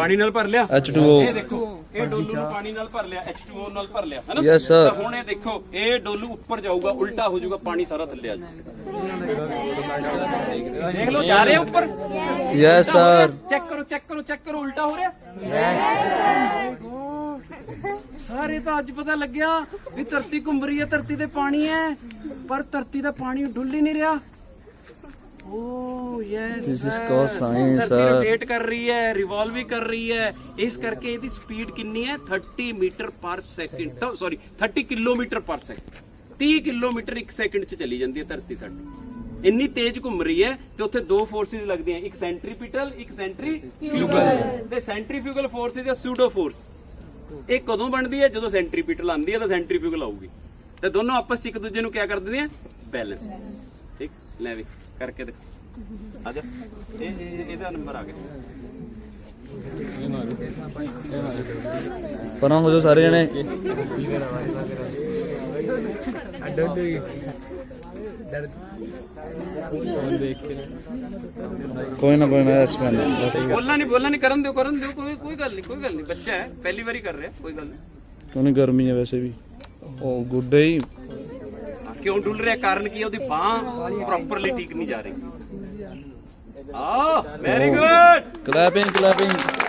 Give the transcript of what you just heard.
ਪਾਣੀ ਨਾਲ ਭਰ ਲਿਆ? H2O ਇਹ ਦੇਖੋ ਇਹ ਡੋਲੂ ਨੂੰ ਪਾਣੀ ਨਾਲ ਭਰ ਲਿਆ H2O ਨਾਲ ਭਰ ਲਿਆ ਹੈਨਾ? Yes, sir. ਤਾਂ ਹੁਣ ਇਹ ਦੇਖੋ ਇਹ ਡੋਲੂ ਉੱਪਰ ਜਾਊਗਾ ਉਲਟਾ ਹੋ ਜਾਊਗਾ ਪਾਣੀ ਸਾਰਾ ਥੱਲੇ ਆ ਜਾਊਗਾ। ਦੇਖ ਲਓ ਜਾ ਰਿਹਾ ਉੱਪਰ? ਯੈਸ ਸਰ ਚੈੱਕ ਕਰੋ ਚੈੱਕ ਕਰੋ ਚੈੱਕ ਕਰੋ ਉਲਟਾ ਹੋ ਰਿਹਾ? ਸਾਰੇ ਤਾਂ ਅੱਜ ਪਤਾ ਲੱਗਿਆ ਵੀ ਧਰਤੀ ਘੁੰਮ ਰਹੀ ਹੈ ਧਰਤੀ ਤੇ ਪਾਣੀ ਹੈ ਪਰ ਧਰਤੀ ਦਾ ਪਾਣੀ ਡੁੱਲ ਹੀ ਨਹੀਂ ਰਿਹਾ। Is called science, ਧਰਤੀ sir. ਰੋਟੇਟ ਕਰ ਰਹੀ ਹੈ ਰਿਵੋਲਵ ਵੀ ਕਰ ਰਹੀ ਹੈ ਇਸ ਕਰਕੇ ਇਹਦੀ ਸਪੀਡ ਕਿੰਨੀ ਹੈ 30 metre per second sorry 30 kilometre per second 30 kilometre ਇੱਕ ਸੈਕਿੰਡ 'ਚ ਚਲੀ ਜਾਂਦੀ ਹੈ ਧਰਤੀ ਸਾਡੀ ਇੰਨੀ ਤੇਜ਼ ਘੁੰਮ ਰਹੀ ਹੈ ਤੇ ਉੱਥੇ ਦੋ ਫੋਰਸਿਸ ਲੱਗਦੀਆਂ ਇੱਕ ਸੈਂਟਰੀਪੀਟਲ ਇੱਕ ਸੈਂਟਰੀਫਿਊਗਲ ਤੇ centrifugal force is a pseudo force ਇਹ ਕਦੋਂ ਬਣਦੀ ਹੈ ਜਦੋਂ ਸੈਂਟਰੀਪੀਟਲ ਆਉਂਦੀ ਹੈ ਤਾਂ ਸੈਂਟਰੀਫਿਊਗਲ ਆਊਗੀ ਤੇ ਦੋਨੋਂ ਆਪਸ 'ਚ ਇੱਕ ਦੂਜੇ ਨੂੰ ਕੀ ਕਰ ਦਿੰਦੇ ਆ ਬੈਲੈਂਸ ਠੀਕ ਲੈ ਵੀ ਕਰਕੇ ਦੇਖ ਆ ਜਾ। ਇਹ ਇਹ- ਇਹਦਾ ਨੰਬਰ ਆ ਗਿਆ। ਪਰਾਂ ਹੋ ਜਾਓ ਸਾਰੇ ਜਣੇ। ਕੋਈ ਨਾ ਕੋਈ ਨਾ ਮੈਂ ਬੋਲਣਾ ਨਹੀਂ ਬੋਲਣਾ ਨਹੀਂ ਕਰਨ ਦਿਓ ਕਰਨ ਦਿਓ ਕੋਈ ਕੋਈ ਗੱਲ ਨਹੀਂ ਕੋਈ ਗੱਲ ਨਹੀਂ। ਬੱਚਾ ਹੈ ਪਹਿਲੀ ਵਾਰੀ ਕਰ ਰਿਹਾ ਕੋਈ ਗੱਲ ਨਹੀਂ। ਉਹਨੂੰ ਗਰਮੀ ਹੈ ਵੈਸੇ ਵੀ? ਉਹ ਗੁੱਡੇ ਹੀ ਕਿਉਂ ਡੁੱਲ ਰਿਹਾ? ਕਾਰਨ ਕੀ ਹੈ? ਉਹਦੀ ਬਾਹ ਪ੍ਰੋਪਰਲੀ ਠੀਕ ਨਹੀਂ ਜਾ ਰਹੀ। ਆ ਵੈਰੀ ਗੁੱਡ ਕਲੈਪਿੰਗ ਕਲੈਪਿੰਗ